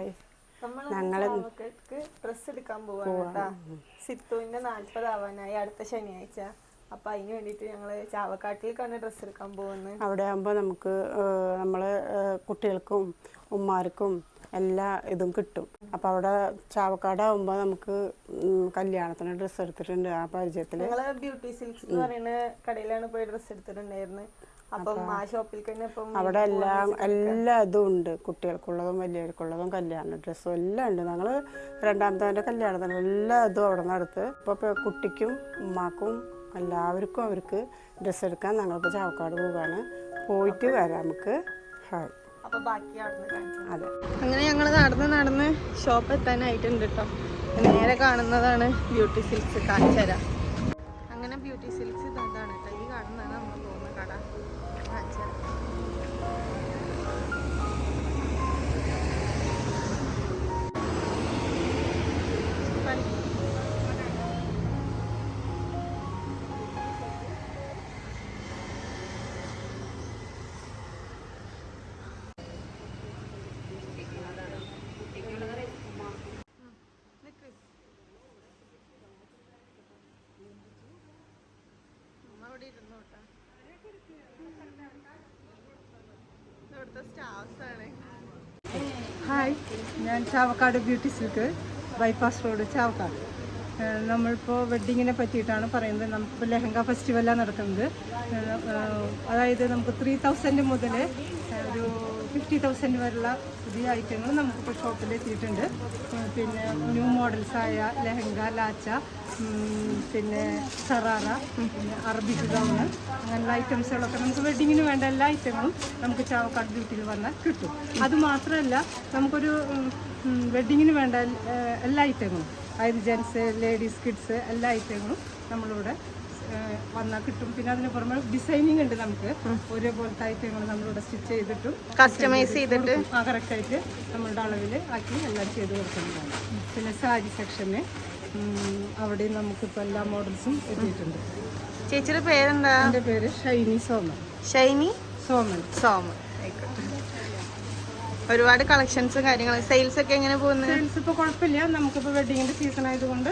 Hi ചാവക്കൾക്ക് dress എടുക്കാൻ പോവാണ് സിത്തുവിന്റെ നാല്പത് ആവാനായി അടുത്ത ശനിയാഴ്ച. അപ്പൊ അതിന് വേണ്ടിട്ട് ഞങ്ങൾ ചാവക്കാട്ടിലേക്കാണ് ഡ്രസ് എടുക്കാൻ പോകുന്നത് അവിടെ ആകുമ്പോൾ നമുക്ക് നമ്മൾ കുട്ടികൾക്കും ഉമ്മാർക്കും എല്ലാ ഇതും കിട്ടും. അപ്പൊ അവിടെ ചാവക്കാടാകുമ്പോൾ നമുക്ക് കല്യാണത്തിന് ഡ്രസ്സ് എടുത്തിട്ടുണ്ട് ആ പരിചയത്തിൽ ഞങ്ങൾ ബ്യൂട്ടി സിൽക്സ് എന്ന് പറയുന്ന കടയിലാണ് പോയി ഡ്രസ് എടുത്തിട്ടുണ്ടായിരുന്നത്. അപ്പം ഇപ്പം അവിടെ എല്ലാം എല്ലാ ഇതും ഉണ്ട്. കുട്ടികൾക്കുള്ളതും വലിയവർക്കുള്ളതും കല്യാണ ഡ്രസ്സും എല്ലാം ഉണ്ട്. ഞങ്ങൾ രണ്ടാമത്തെ കല്യാണത്തിന് എല്ലാ ഇതും അവിടെ നിന്ന് എടുത്ത് ഇപ്പോൾ കുട്ടിക്കും ഉമ്മാക്കും എല്ലാവർക്കും അവർക്ക് ഡ്രസ്സ് എടുക്കാൻ ഞങ്ങളിപ്പോൾ ചാവക്കാട് പോവാണ്. പോയിട്ട് വരാം നമുക്ക്. ഹായ്. അപ്പൊ ബാക്കി അവിടെ കാണിച്ചു അതെ. അങ്ങനെ ഞങ്ങൾ നടന്ന് നടന്ന് ഷോപ്പ് എത്താനായിട്ടുണ്ട് കേട്ടോ നേരെ കാണുന്നതാണ് ബ്യൂട്ടി സിൽക്സ് കാണിച്ചുതരാം അങ്ങനെ ബ്യൂട്ടി സിൽക്സ് ഇതാണ് ഹായ് ഞാൻ Chavakkad beauty silk bypass road Chavakkad. നമ്മളിപ്പോൾ വെഡ്ഡിങ്ങിനെ പറ്റിയിട്ടാണ് പറയുന്നത്. നമുക്കിപ്പോൾ ലെഹങ്ക ഫെസ്റ്റിവലാണ് നടക്കുന്നത്. അതായത് നമുക്ക് ത്രീ തൗസൻഡ് മുതൽ ഒരു ഫിഫ്റ്റി തൗസൻഡ് വരെയുള്ള പുതിയ ഐറ്റങ്ങൾ നമുക്കിപ്പോൾ ഷോപ്പിൽ എത്തിയിട്ടുണ്ട്. പിന്നെ ന്യൂ മോഡൽസായ ലെഹങ്ക ലാച്ച പിന്നെ സറാറ പിന്നെ അറബിക് ഗൗണ് അങ്ങനെയുള്ള ഐറ്റംസുകളൊക്കെ നമുക്ക് വെഡിങ്ങിന് വേണ്ട എല്ലാ ഐറ്റങ്ങളും നമുക്ക് ചാവക്കാട് ബ്യൂട്ടിയിൽ വന്നാൽ കിട്ടും. അതുമാത്രമല്ല നമുക്കൊരു വെഡിങ്ങിന് വേണ്ട എല്ലാ ഐറ്റങ്ങളും അതായത് ജെൻസ് ലേഡീസ് കിഡ്സ് എല്ലാ ഐറ്റങ്ങളും നമ്മളിവിടെ വന്നാൽ കിട്ടും. പിന്നെ അതിന് പുറമെ ഡിസൈനിങ് ഉണ്ട് നമുക്ക്. ഒരേപോലത്തെ ഐറ്റങ്ങൾ നമ്മളിവിടെ സ്റ്റിച്ച് ചെയ്തിട്ടും കസ്റ്റമൈസ് ചെയ്തിട്ട് ആ കറക്റ്റായിട്ട് നമ്മളുടെ അളവിൽ ആക്കി എല്ലാം ചെയ്ത് കൊടുക്കുന്നതാണ്. പിന്നെ സാരി സെക്ഷന് അവിടെയും നമുക്കിപ്പോൾ എല്ലാ മോഡൽസും എത്തിയിട്ടുണ്ട്. ചേച്ചിയുടെ പേരെന്താ? എന്റെ പേര് ഷൈനി സോമൻ. ഷൈനി സോമൻ. സോമൻ. ആയിക്കോട്ടെ. ഒരുപാട് കളക്ഷൻസും കാര്യങ്ങളും. സെയിൽസ് ഒക്കെ എങ്ങനെ പോകുന്നത് സെയിൽസ് ഇപ്പോൾ കുഴപ്പമില്ല. നമുക്കിപ്പോൾ വെഡിങ്ങിന്റെ സീസൺ ആയതുകൊണ്ട്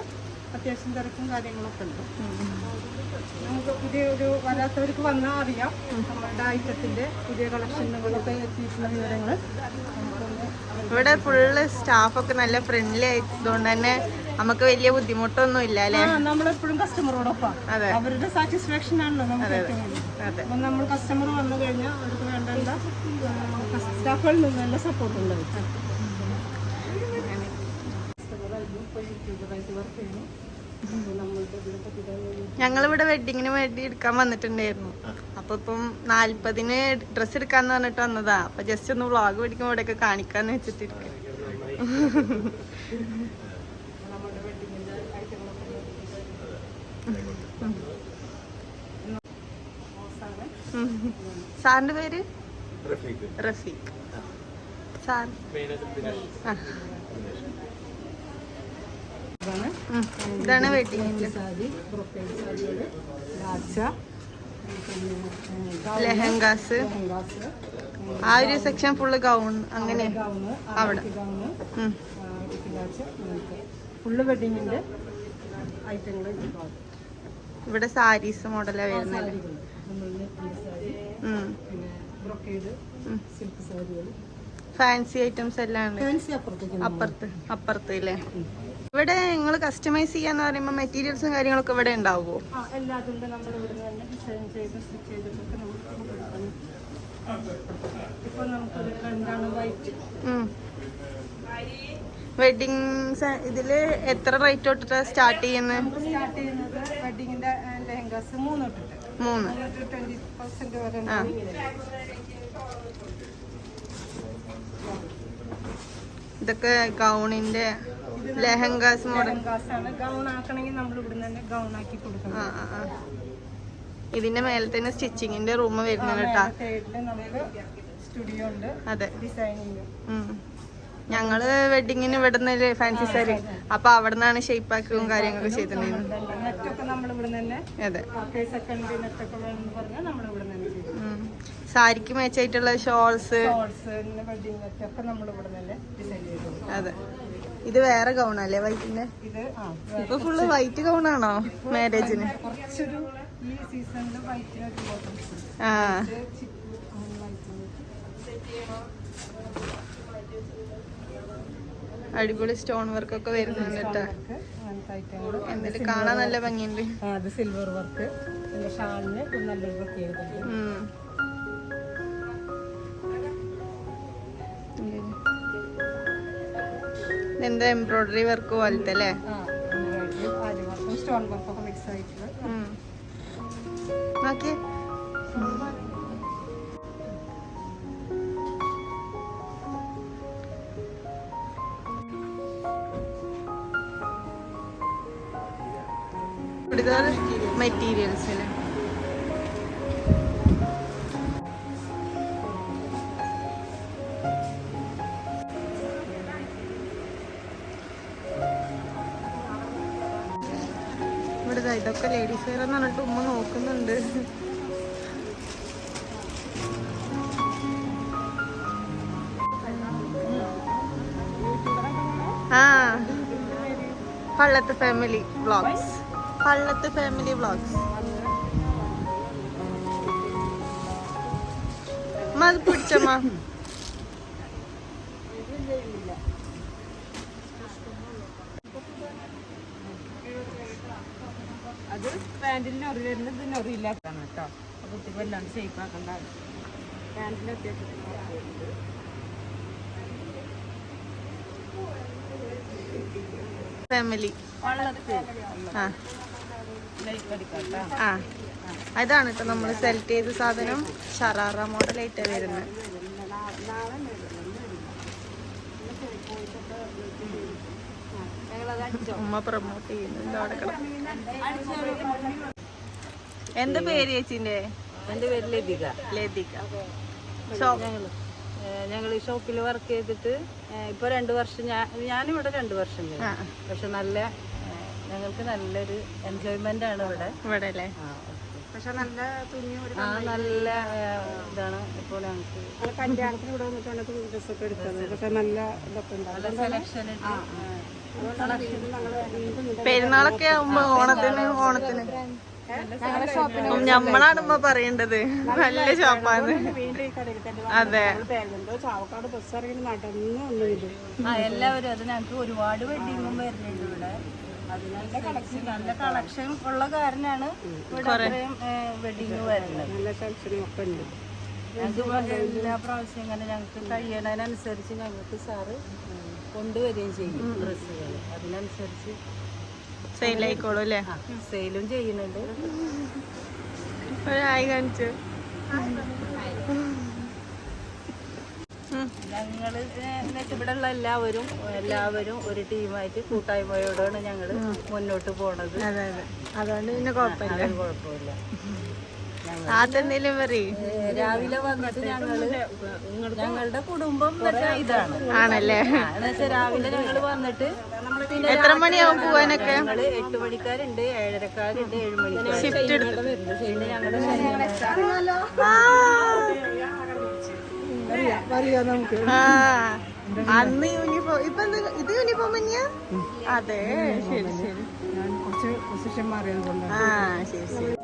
അത്യാവശ്യം തിരക്കും കാര്യങ്ങളൊക്കെ ഉണ്ട്. നമുക്ക് പുതിയ ഒരു വരാത്തവർക്ക് വന്നാൽ അറിയാം. നമ്മളുടെ ഐറ്റത്തിന്റെ പുതിയ കളക്ഷനുകളൊക്കെ എത്തിയിട്ടുള്ള വിവരങ്ങൾ ഇവിടെ ഫുള്ള് സ്റ്റാഫൊക്കെ നല്ല ഫ്രണ്ട്ലി ആയതുകൊണ്ട് തന്നെ നമുക്ക് വലിയ ബുദ്ധിമുട്ടൊന്നും ഇല്ല അല്ലേ? നമ്മളെപ്പോഴും കസ്റ്റമറോടൊപ്പം. അവരുടെ സാറ്റിസ്ഫാക്ഷൻ ആണല്ലോ നമുക്ക് അപ്പം നമ്മൾ കസ്റ്റമർ വന്നു കഴിഞ്ഞാൽ അവർക്ക് വേണ്ട എല്ലാ സ്റ്റാഫുകളിൽ നിന്ന് നല്ല സപ്പോർട്ട് ഉണ്ട് ഞങ്ങളിവിടെ വെഡിങ്ങിന് വേണ്ടി എടുക്കാൻ വന്നിട്ടുണ്ടായിരുന്നു. അപ്പൊ ഇപ്പം നാല്പതിന് ഡ്രസ് എടുക്കാന്ന് പറഞ്ഞിട്ട് വന്നതാ. അപ്പൊ ജസ്റ്റ് ഒന്ന് വ്ളോഗ് പിടിക്കുമ്പോ ഇവിടെയൊക്കെ കാണിക്കാന്ന് വെച്ചിട്ടിരിക്കും. സാറിന്റെ പേര്? റഫീഖ്. സാർ. ആ. ഇതാണ് വെഡിങ്ങിന്റെ സാരി ബ്രൊക്കേഡ് സാരികൾ ലാച്ച പിന്നെ ലെഹങ്കാസ്. ലെഹങ്കാസ്. ആ ഒരു സെക്ഷൻ ഫുള്ള് ഗൗൺ അങ്ങനെ അവിടെ. ഫുള്ള് ഐറ്റങ്ങൾ ഇവിടെ സാരീസ് മോഡലാ വരുന്നത്. ഫാൻസി ഐറ്റംസ് എല്ലാം അപ്പുറത്ത് അപ്പുറത്ത് അല്ലേ ഇവിടെ നിങ്ങൾ കസ്റ്റമൈസ് ചെയ്യാന്ന് പറയുമ്പോൾ മെറ്റീരിയൽസും കാര്യങ്ങളൊക്കെ ഇവിടെ ഉണ്ടാവുമോ വെഡിങ് ഇതിൽ എത്ര റേറ്റ് തൊട്ടിട്ട് സ്റ്റാർട്ട് ചെയ്യുന്നത് സ്റ്റാർട്ട് ചെയ്യുന്നത് ലെഹങ്കാസ് മൂന്ന് തൊട്ടിട്ട്. മൂന്ന്. മൂന്ന് ടു ട്വന്റി പെർസെന്റ് വരെ ഇതൊക്കെ ഗൗണിന്റെ ലെഹങ്കാസ് ഗൗൺ ആക്കണമെങ്കിൽ നമ്മൾ ഇവിടുന്ന് തന്നെ ഗൗൺ ആക്കി കൊടുക്കണം. ഇതിന്റെ മേലെ തന്നെ സ്റ്റിച്ചിങ്ങിന്റെ റൂം വരുന്നുണ്ട് കേട്ടാ. സ്റ്റുഡിയോ ഉണ്ട്. അതെ. ഡിസൈനിങ്. ഞങ്ങൾ വെഡിങ്ങിന് ഇവിടുന്ന് ഫാൻസി സാരി അപ്പൊ അവിടെ നിന്നാണ് ഷേപ്പാക്കും കാര്യങ്ങളൊക്കെ ചെയ്തിട്ടുണ്ടായിരുന്നു. നെറ്റൊക്കെ നമ്മൾ ഇവിടുന്ന് തന്നെ അതെ. സാരിക്ക് മേച്ചായിട്ടുള്ള ഷോൾസ് അതെ. ഇത് വേറെ ഗൗണല്ലേ വൈറ്റിന്റെ ഇത് ആ ഇപ്പൊ ഫുള്ള് വൈറ്റ് ഗൗണാണോ മാരേജിന് കുറച്ചൊരു ഈ സീസണിൽ വൈറ്റിനൊരു ബോട്ടംസ് ആ. അടിപൊളി സ്റ്റോൺ വർക്ക് ഒക്കെ വരുന്നുണ്ട് കേട്ടോ. കാണാൻ നല്ല ഭംഗിയുണ്ട്. അത് സിൽവർ വർക്ക് ഷാളിന് നല്ലൊരു പ്രത്യേകത എന്താ എംബ്രോയിഡറി വർക്ക് പോലത്തെ അല്ലേ? മെറ്റീരിയൽസിന് എന്ന് പറഞ്ഞിട്ട് ഉമ്മ നോക്കുന്നുണ്ട്. ആ. Pallath family vlogs Pallath family vlogs മത് പിടിച്ചമ്മ അത് പാന്റിന് ഒറി വരുന്നത് ഇതിന് ഒറിയില്ലാത്തതാണ് കേട്ടോ. അപ്പോൾ കുട്ടി വല്ലാണ്ട് ഷേപ്പ് ആക്കണ്ട. പാന്റിന് അത്യാവശ്യം ഫാമിലി ആ. ആ. അതാണ് കേട്ടോ നമ്മൾ സെലക്ട് ചെയ്ത സാധനം. ഷറാറ മോഡലായിട്ട് വരുന്നത്. ഉമ്മ പ്രൊമോട്ട് ചെയ്യുന്നുണ്ട് അവിടെ എന്ത് എന്താ പേര് ചേച്ചിന്റെ എന്റെ പേര് ലതിക. ലതിക. ഞങ്ങൾ ഈ ഷോപ്പിൽ വർക്ക് ചെയ്തിട്ട് ഇപ്പൊ രണ്ടു വർഷം ഞാൻ ഞാനിവിടെ രണ്ടു വർഷം പക്ഷെ നല്ല ഞങ്ങൾക്ക് നല്ലൊരു എൻജോയ്മെന്റ് ആണ് ഇവിടെ. ഇവിടെ അല്ലേ പക്ഷെ നല്ല തുണി ഒരു ആ നല്ല ഇതാണ് ഇപ്പോൾ ഞങ്ങൾക്ക്. ഞങ്ങൾ കല്യാണത്തിന് ഇവിടെ വന്നിട്ടാണ് ഡ്രസ്സൊക്കെ എടുത്തത് പക്ഷെ നല്ല ഇതൊക്കെ ഉണ്ടാവും പെരുന്നാളൊക്കെ ആവുമ്പോ ഓണത്തിന് ഓണത്തിന്. ഞമ്മളാണ് പറയേണ്ടത്. നല്ല ഷോപ്പാണ് അതെ. എല്ലാവരും അത് ഞങ്ങൾക്ക് ഒരുപാട് വെഡിങ്ങും വരുന്നുണ്ട് ഇവിടെ. അതിനുള്ള കളക്ഷൻ നല്ല കളക്ഷൻ ഉള്ള കാരണമാണ് ഇവിടെ അത്രയും വെഡിങ് വരുന്നത്. നല്ല ടെൻഷനും ഒക്കെ ഉണ്ട്. ഞങ്ങൾക്ക് എല്ലാ പ്രാവശ്യം ഇങ്ങനെ ഞങ്ങൾക്ക് കഴിയണതിനനുസരിച്ച് ഞങ്ങൾക്ക് സാറ് കൊണ്ടുവരികയും ചെയ്യും ഡ്രസ്സുകൾ അതിനനുസരിച്ച് സെയിലായിക്കോളും അല്ലേ? സെയിലും ചെയ്യുന്നുണ്ട്. ആയി കാണിച്ചു. ഞങ്ങൾ ഇവിടെയുള്ള എല്ലാവരും എല്ലാവരും ഒരു ടീമായിട്ട് കൂട്ടായ്മയോടാണ് ഞങ്ങൾ മുന്നോട്ട് പോണത്. അതെ അതെ. അതുകൊണ്ട് പിന്നെ കുഴപ്പമില്ല. അത് കുഴപ്പമില്ല. രാവിലെ വന്നിട്ട് ഞങ്ങൾ ഞങ്ങളുടെ കുടുംബം ഇതാണ്. ആണല്ലേ? ആ, എന്ന് വെച്ചാൽ രാവിലെ ഞങ്ങൾ വന്നിട്ട് എത്ര മണിയാവും പോവാനൊക്കെ? ഞങ്ങൾ എട്ട് മണിക്കാരുണ്ട് ഏഴരക്കാരുണ്ട് ഏഴ് മണിക്കാരുണ്ട് ഷിഫ്റ്റ് എടുത്ത് നമുക്ക്. അന്ന് യൂണിഫോം ഇപ്പൊ ഇത് യൂണിഫോം തന്നെയാ? അതെ ശരി ശരി. ഞാൻ കുറച്ച് പൊസിഷൻ മാറിയത് കൊണ്ട് ആ ശരി ശരി.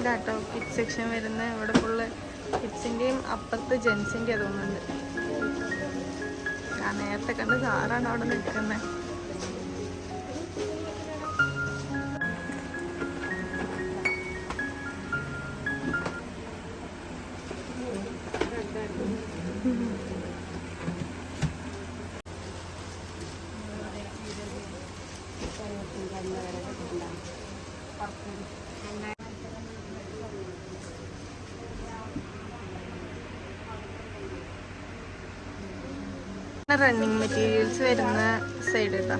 ഇതാട്ടോ കിഡ്സ് സെക്ഷൻ വരുന്ന ഇവിടെ ഫുള്ള് കിഡ്സിന്റെയും അപ്പുറത്ത് ജെൻസിന്റെയും തോന്നുന്നുണ്ട്. ഞാൻ നേരത്തെ കണ്ട് സാറാണ് അവിടെ നിൽക്കുന്നത് റണ്ണിങ് മെറ്റീരിയൽസ് വരുന്ന സൈഡ് കേട്ടോ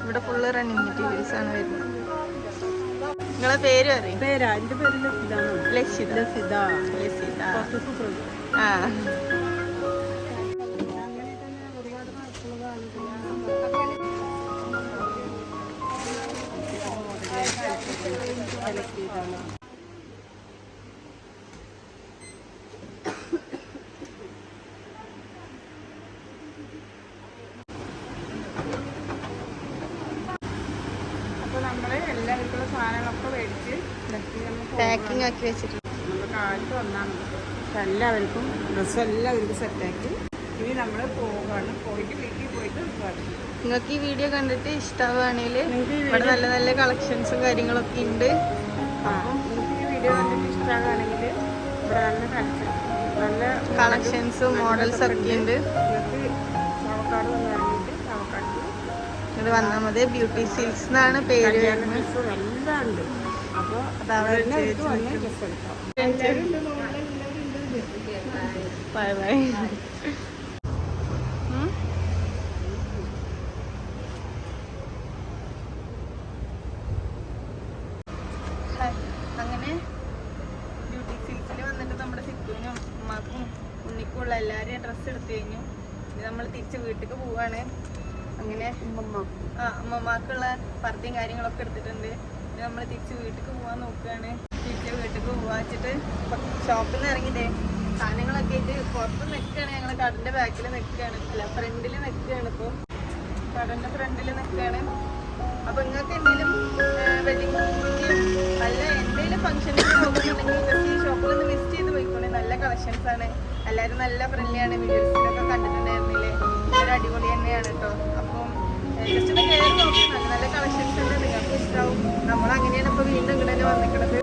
ഇവിടെ ഫുള്ള് റണ്ണിങ് മെറ്റീരിയൽസ് ആണ് വരുന്നത്. നിങ്ങളെ പേര് അറിയാം പേരാ? പേര് ആ അപ്പോൾ നമ്മൾ എല്ലാവർക്കുള്ള സാധനങ്ങളൊക്കെ മേടിച്ച് പാക്കിംഗ് ആക്കി വെച്ചിട്ടുണ്ട്. നമ്മൾ കാലത്ത് വന്നാൽ എല്ലാവർക്കും ഡ്രസ്സ് എല്ലാവർക്കും സെറ്റാക്കി ഇനി നമ്മൾ പോവുകയാണ് പോയിട്ട് വീട്ടിൽ പോയിട്ട് നിങ്ങൾക്ക് ഈ വീഡിയോ കണ്ടിട്ട് ഇഷ്ടമാവുകയാണെങ്കിൽ ഇവിടെ നല്ല നല്ല കളക്ഷൻസും കാര്യങ്ങളൊക്കെ ഉണ്ട്. ആ ഈ വീഡിയോ കണ്ടിട്ട് ഇഷ്ടമാകുകയാണെങ്കിൽ ഇവിടെ നല്ല കളക്ഷൻ നല്ല കളക്ഷൻസും മോഡൽസ് ഒക്കെ ഉണ്ട്. നിങ്ങൾക്ക് ചാവക്കാട് വന്ന് ഇറങ്ങിയിട്ട് ചാവക്കാട്ടിൽ ഇത് വന്നാൽ മതി. ബ്യൂട്ടി സിൽക്സ് എന്നാണ് പേര് വരുന്നത്. എല്ലാം ഉണ്ട്. അപ്പോൾ അത് അവിടെ തന്നെ എടുത്ത് വന്ന് ഡ്രസ്സ് എടുക്കാം ബൈ ബൈ അങ്ങനെ ബ്യൂട്ടി സിൽക്സിൽ വന്നിട്ട് നമ്മുടെ സിക്കുവിനും ഉമ്മാക്കും ഉണ്ണിക്കുള്ള എല്ലാവരെയും ഡ്രസ്സ് എടുത്തു കഴിഞ്ഞു. ഇനി നമ്മൾ തിരിച്ച് വീട്ടിലേക്ക് പോവാണ്. അങ്ങനെ ആ അമ്മമാക്കുള്ള പർദ്ദയും കാര്യങ്ങളൊക്കെ എടുത്തിട്ടുണ്ട്. ഇനി നമ്മൾ തിരിച്ച് വീട്ടിലേക്ക് പോകാൻ നോക്കുകയാണ് തിരിച്ച് വീട്ടിലേക്ക് പോവാച്ചിട്ട് ഷോപ്പിൽ നിന്ന് ഇറങ്ങിയിട്ടേ സാധനങ്ങളൊക്കെ ആയിട്ട് പുറത്ത് നിൽക്കുകയാണ് ഞങ്ങൾ കടന്റെ ബാക്കിൽ നിൽക്കുകയാണ് അല്ല ഫ്രണ്ടിൽ നിൽക്കുകയാണ് ഇപ്പോൾ കടന്റെ ഫ്രണ്ടിൽ നിൽക്കുകയാണ് അപ്പൊ നിങ്ങൾക്ക് എന്തെങ്കിലും വെഡിങ് അല്ല എന്തെങ്കിലും ഫംഗ്ഷൻസ് പോകുന്നുണ്ടെങ്കിൽ ജസ്റ്റ് ഈ ഷോപ്പിൽ ഒന്ന് വിസിറ്റ് ചെയ്ത് പോയിക്കോളെ. നല്ല കളക്ഷൻസ് ആണ്. എല്ലാവരും നല്ല ഫ്രണ്ട്ലിയാണ് വീഡിയോസിലൊക്കെ കണ്ടിട്ടുണ്ടായിരുന്നില്ലേ? അടിപൊളി തന്നെയാണ് കേട്ടോ അപ്പം ജസ്റ്റ് ഒന്ന് കളക്ഷൻസ് ഉണ്ട് നിങ്ങൾക്ക് ഇഷ്ടമാവും നമ്മൾ അങ്ങനെയാണ് ഇപ്പോൾ വീണ്ടും ഇങ്ങനെ വന്നിക്കണത്.